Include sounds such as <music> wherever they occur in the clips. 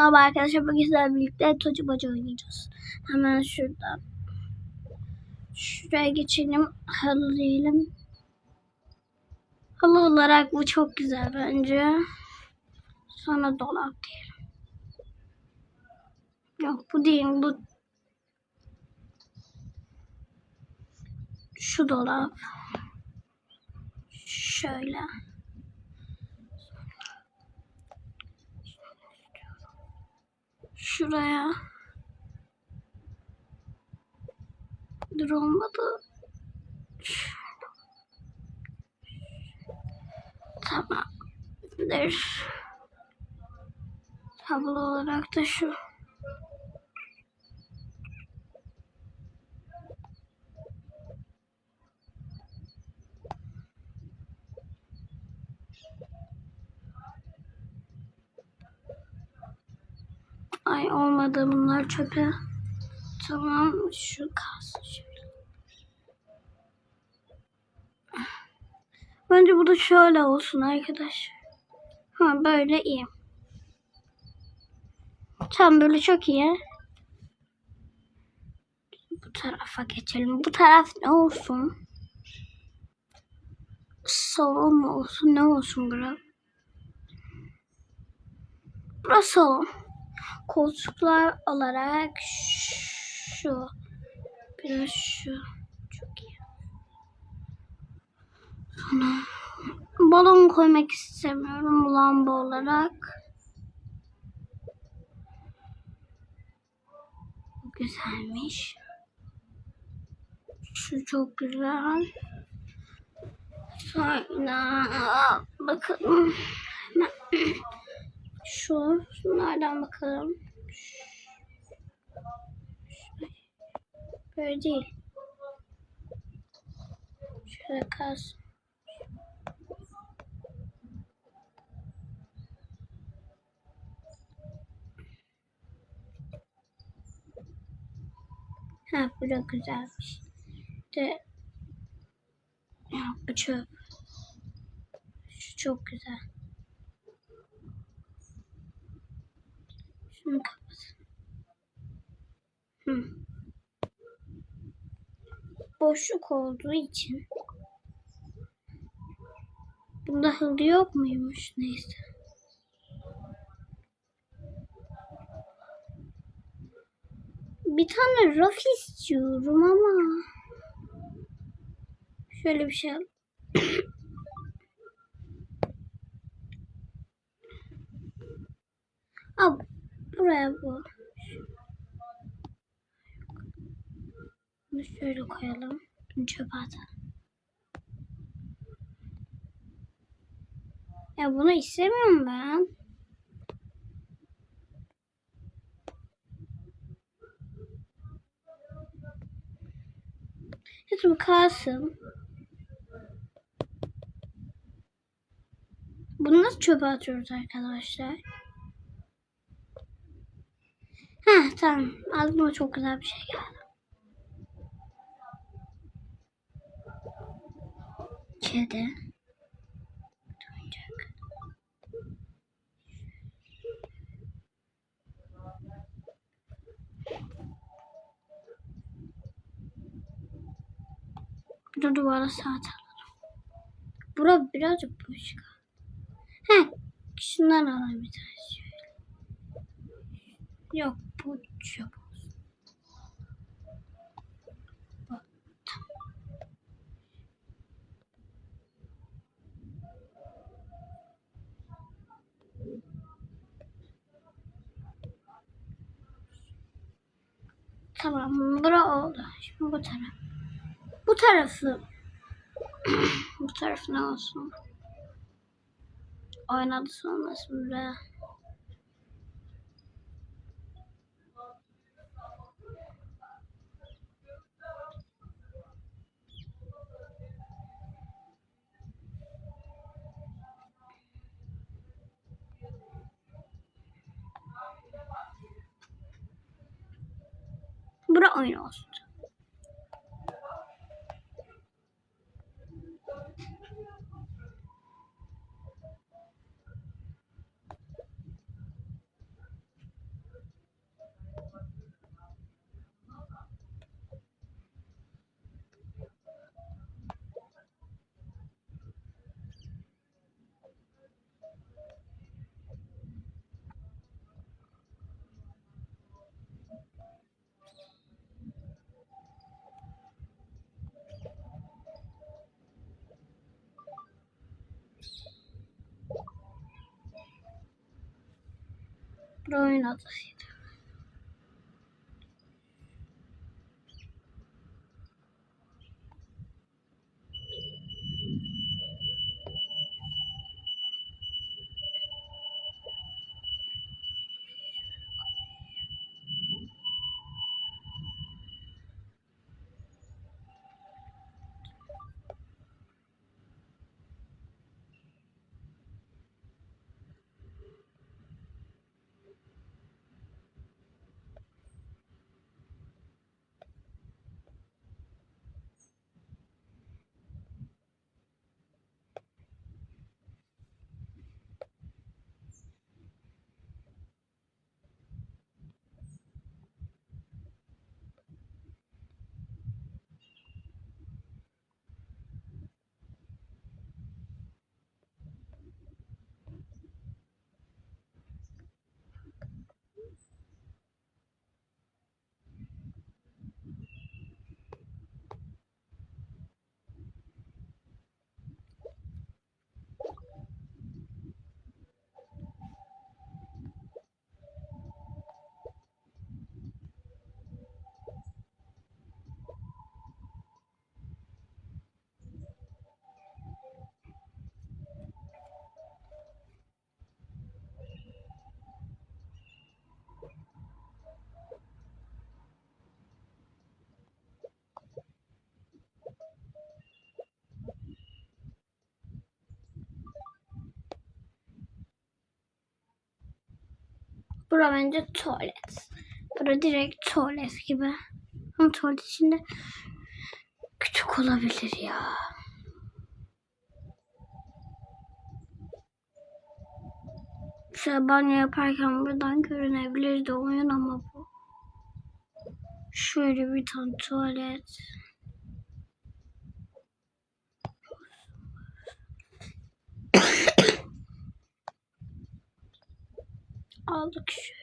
Merhaba arkadaşlar bugün sizlerle birlikte Tocu Boca oynayacağız. Hemen şuradan. Şuraya geçelim. Halı diyelim. Halı olarak bu çok güzel bence. Sonra dolap diyelim. Yok bu değil bu. Şu dolap. Şöyle. Şuraya. Dur olmadı. Tamam. Dur. Tablo olarak da şu. Ay olmadı bunlar çöpe. Tamam şu kalsın şöyle. Bence bu da şöyle olsun arkadaş. Ha böyle iyi. Tam böyle çok iyi. Bu tarafa geçelim. Bu taraf ne olsun? Salon mu olsun? Ne olsun bura? Burası salon koltuklar olarak şu biraz şu çok iyi. Sonra balon koymak istemiyorum lamba olarak. Güzelmiş. Şu çok güzel. Sonra bakalım. Şu, şunlardan bakalım. Böyle değil. Şöyle kalsın. Ha bu da güzelmiş. De bu çöp. Şu çok güzel. Hı. Boşluk olduğu için. Bunda hıldı yok muymuş? Neyse. Bir tane raf istiyorum ama. Şöyle bir şey al. Al buraya bu. Bunu şöyle koyalım. Bunu çöpe atalım. Ya bunu istemiyorum ben. Hiç kalsın. Bunu nasıl çöpe atıyoruz arkadaşlar? Heh tamam. Aklıma çok güzel bir şey geldi. Kedi. Bir de duvara saat alalım. Bura birazcık boş kaldı. Heh. Şundan alalım bir tane. Yok bu. Bak, tamam. Bura oldu. Şimdi bu taraf. Bu tarafı <clears throat> bu taraf ne olsun? Oynadı olmasın oyun olsun. Oyun adasıydı. Bura bence tuvalet. Bura direkt tuvalet gibi. Ama tuvalet içinde küçük olabilir ya. Şöyle banyo yaparken buradan görünebilir de oyun ama bu. Şöyle bir tane tuvalet. Aldık şöyle.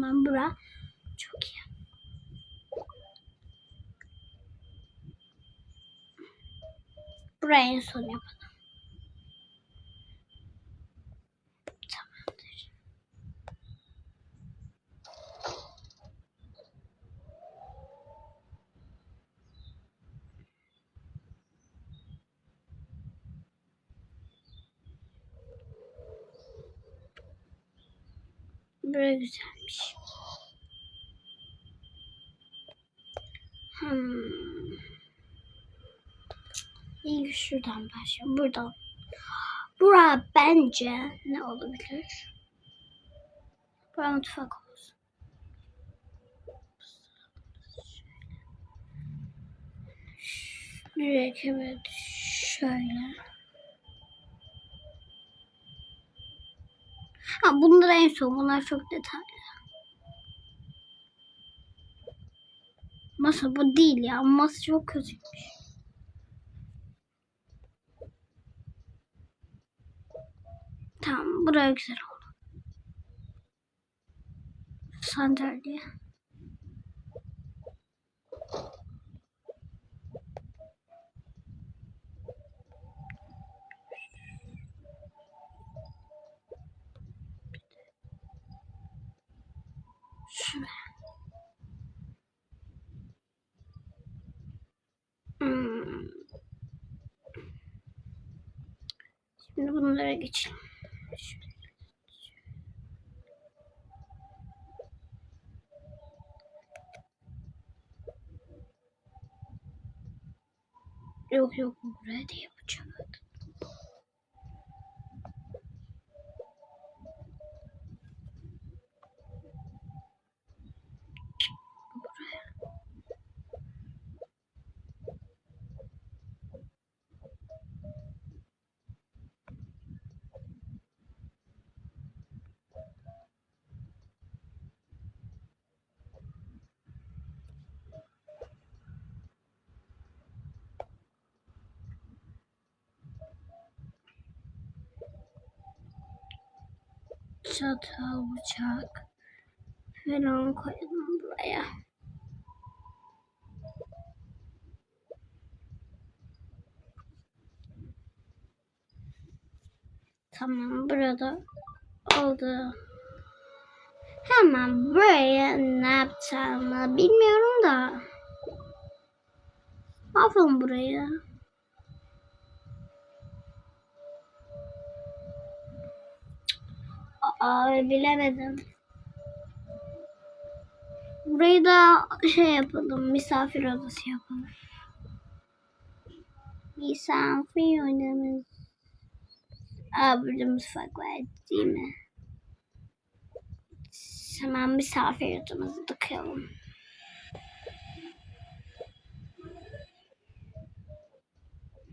Tamam bura. Çok iyi. Burayı en son yapalım. Burası güzelmiş. Hmm. İlk şuradan başlayalım. Buradan. Bura bence ne olabilir? Bura mutfak olsun. Şöyle. Şöyle. Ha bunlar en son. Bunlar çok detaylı. Masa bu değil ya. Masa çok kötüymüş. Tamam buraya güzel oldu. Sandalye. Şuraya. Hmm. Şimdi bunlara geçelim. Şöyle. Yok yok buraya da yapacağım. Çatal, bıçak falan koyalım buraya. Tamam burada oldu. Hemen buraya ne yapacağımı bilmiyorum da. Yapalım buraya? Aa bilemedim. Burayı da şey yapalım, misafir odası yapalım. Misafir odamız. Aa burada mutfak var değil mi? Hemen misafir odamızı tıkayalım.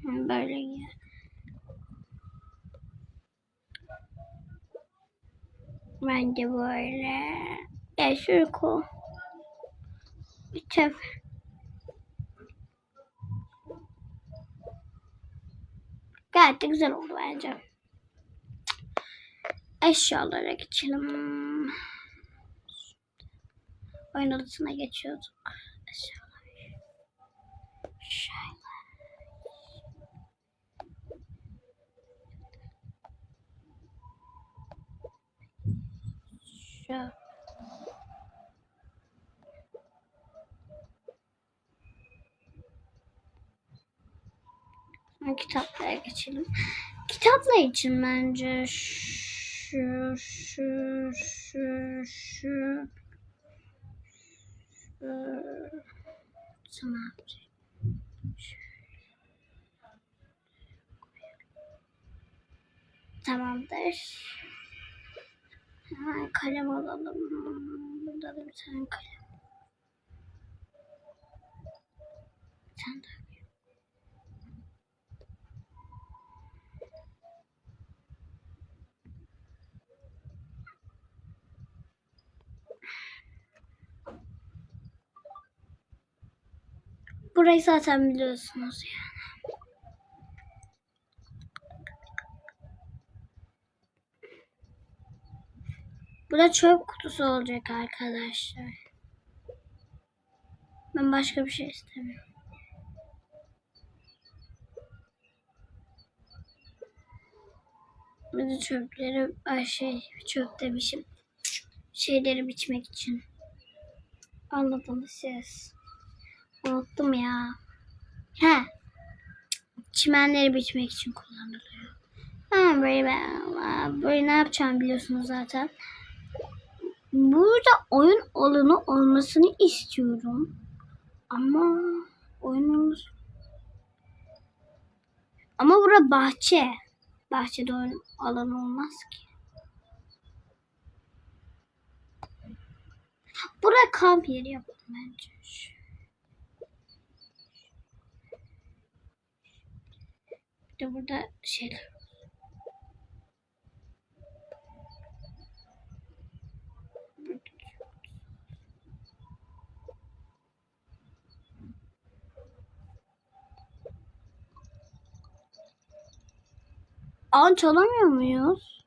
Böyle ya. Bence böyle. Ya şöyle koy. Bir çöp. Gayet de güzel oldu bence. Eşyalara geçelim. Oyun odasına geçiyorduk. Eşyalar. Şöyle. Kitaplara geçelim. Kitaplar için bence şu, şu, şu, şu, şu, tamam. Tamamdır. Hemen kalem alalım. Burada da bir tane kalem. Bir tane daha. Burayı zaten biliyorsunuz yani. Burada çöp kutusu olacak arkadaşlar. Ben başka bir şey istemiyorum. Burada çöpleri, ay şey çöp demişim. Şeyleri biçmek için. Anladınız siz. Unuttum ya. He. Çimenleri biçmek için kullanılıyor. Ha böyle ben, böyle ne yapacağım biliyorsunuz zaten. Burada oyun alanı olmasını istiyorum. Ama oyun alanı ama bura bahçe. Bahçede oyun alanı olmaz ki. Buraya kamp yeri yapalım bence. Bir de burada şeyler. an çalamıyor muyuz?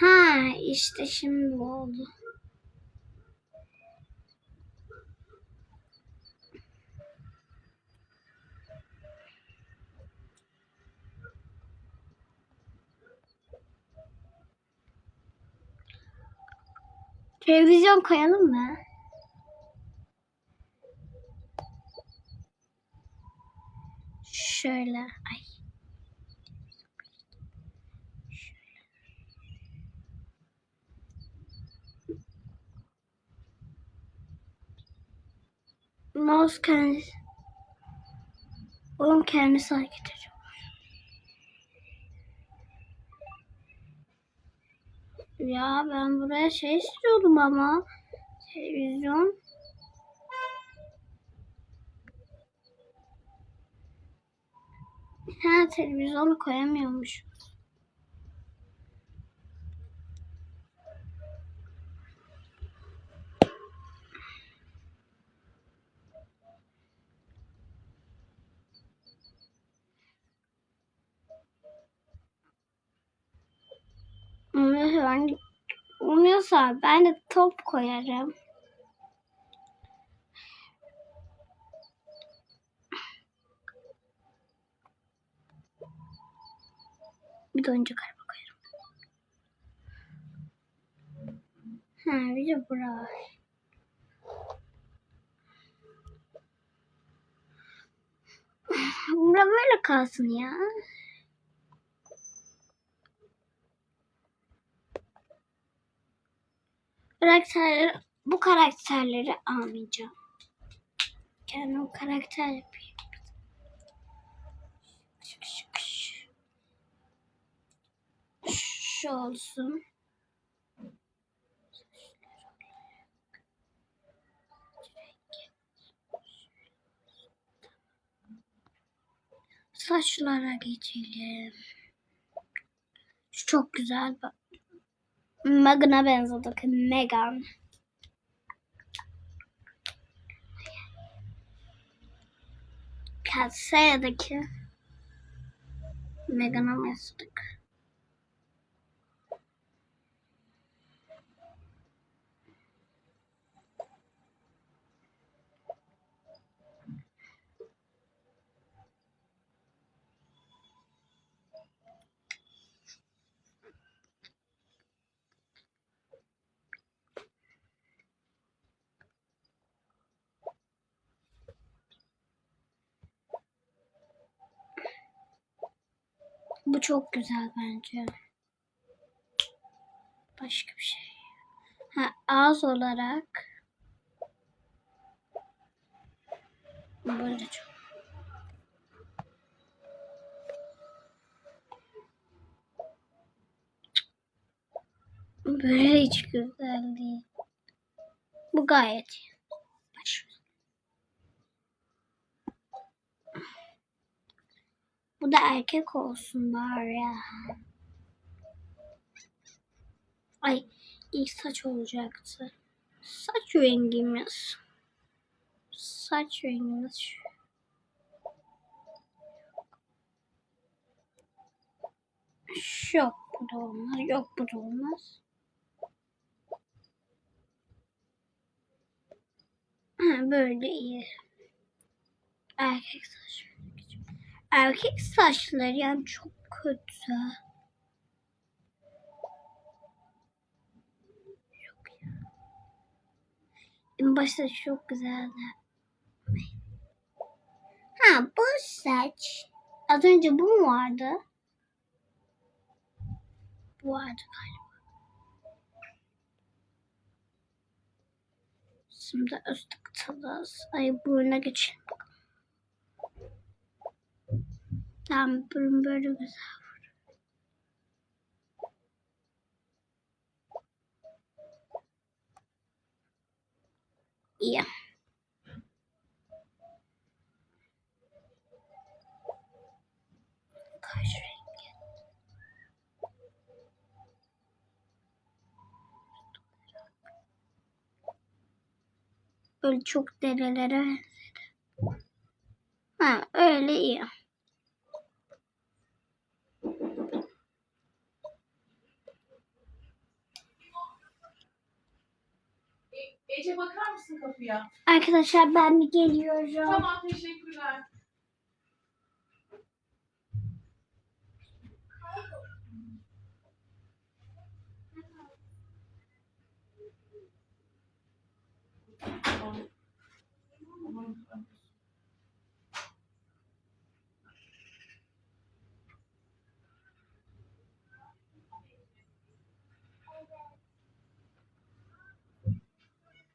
Ha işte şimdi oldu. Televizyon koyalım mı? Şöyle. Ay. Mouse kendisi. Oğlum kendisi hareket ediyor. Ya ben buraya şey istiyordum ama televizyon. Ha televizyonu koyamıyormuş. Ben Umuyorsa ben de top koyarım. Bir de oyuncak araba koyarım. Ha bir de bura. <laughs> Bura böyle kalsın ya. Karakterleri, bu karakterleri almayacağım. Kendim karakter yapayım. Olsun. Saçlara geçelim. Şu çok güzel. Megan'a benzedik. Megan. Katsaya'daki Megan'a benzedik. Bu çok güzel bence. Başka bir şey. Ha, ağız olarak böyle çok. Böyle hiç güzel değil. Bu gayet iyi. Bu da erkek olsun bari. Ay ilk saç olacaktı. Saç rengimiz. Saç rengimiz şu. Yok bu da olmaz. Yok bu da olmaz. Böyle iyi. Erkek saç. Erkek saçları yani çok kötü. Yok ya. En başta çok güzeldi. Ha bu saç. Az önce bu mu vardı? Bu vardı galiba. Şimdi üst tıktalız. Ay buruna geçelim. Tamam burun böyle güzel. İyi. Kaç rengi? Böyle çok derelere benzedi. Ha öyle iyi. Kapıya? Arkadaşlar ben bir geliyorum. Tamam teşekkürler.